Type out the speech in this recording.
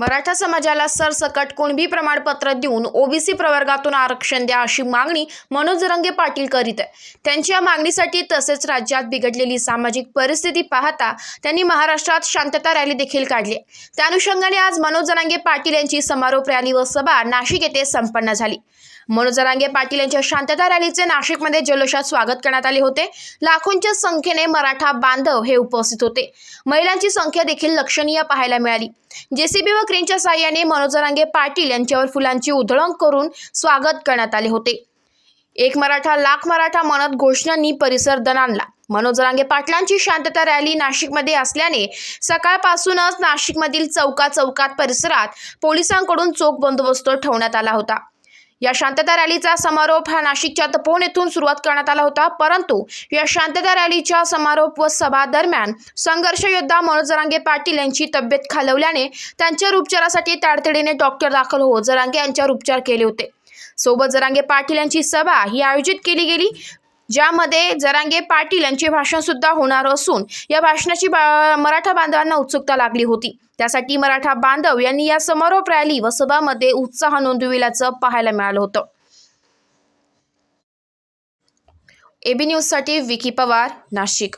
मराठा समाजाला सरसकट कुणबी प्रमाणपत्र देऊन ओबीसी प्रवर्गातून आरक्षण द्या अशी मागणी मनोज रंगे पाटील करीत आहे त्यांच्या मागणीसाठी तसेच राज्यात बिघडलेली सामाजिक परिस्थिती पाहता त्यांनी महाराष्ट्रात शांतता रॅली देखील काढली आहे. त्या अनुषंगाने आज मनोज रंगे पाटील यांची समारोप रॅली व सभा नाशिक येथे संपन्न झाली मनोजरांगे पाटील यांच्या शांतता रॅलीचे नाशिकमध्ये जल्लोषात स्वागत करण्यात आले होते. लाखोंच्या संख्येने मराठा बांधव हे उपस्थित होते. महिलांची संख्या देखील लक्षणीय पाहायला मिळाली. जेसीबी व क्रेनच्या साह्याने मनोज जरांगे पाटील यांच्यावर फुलांची उधळण करून स्वागत करण्यात आले होते. एक मराठा लाख मराठा म्हणत घोषणांनी परिसर दणाणला मनोज रांगे पाटलांची शांतता रॅली नाशिकमध्ये असल्याने सकाळपासूनच नाशिकमधील चौका चौकात परिसरात पोलिसांकडून चोख बंदोबस्त ठेवण्यात आला होता. या शांतता रॅलीचा समारोप हा नाशिकच्या तपोन येथून सुरुवात करण्यात आला होता. परंतु या शांतता रॅलीच्या समारोप व सभा दरम्यान संघर्ष योद्धा मनोज जरांगे पाटील यांची तब्येत खालवल्याने त्यांच्यावर उपचारासाठी तातडीने डॉक्टर दाखल होत जरांगे यांच्यावर उपचार केले होते. सोबत जरांगे पाटील यांची सभा ही आयोजित केली गेली. ज्यामध्ये जरांगे पाटील यांचे भाषण सुद्धा होणार असून या भाषणाची बा मराठा बांधवांना उत्सुकता लागली होती. त्यासाठी मराठा बांधव यांनी या समारोप रॅली व सभामध्ये उत्साह नोंदविल्याचं पाहायला मिळालं होतं. एबी न्यूजसाठी विकी पवार नाशिक.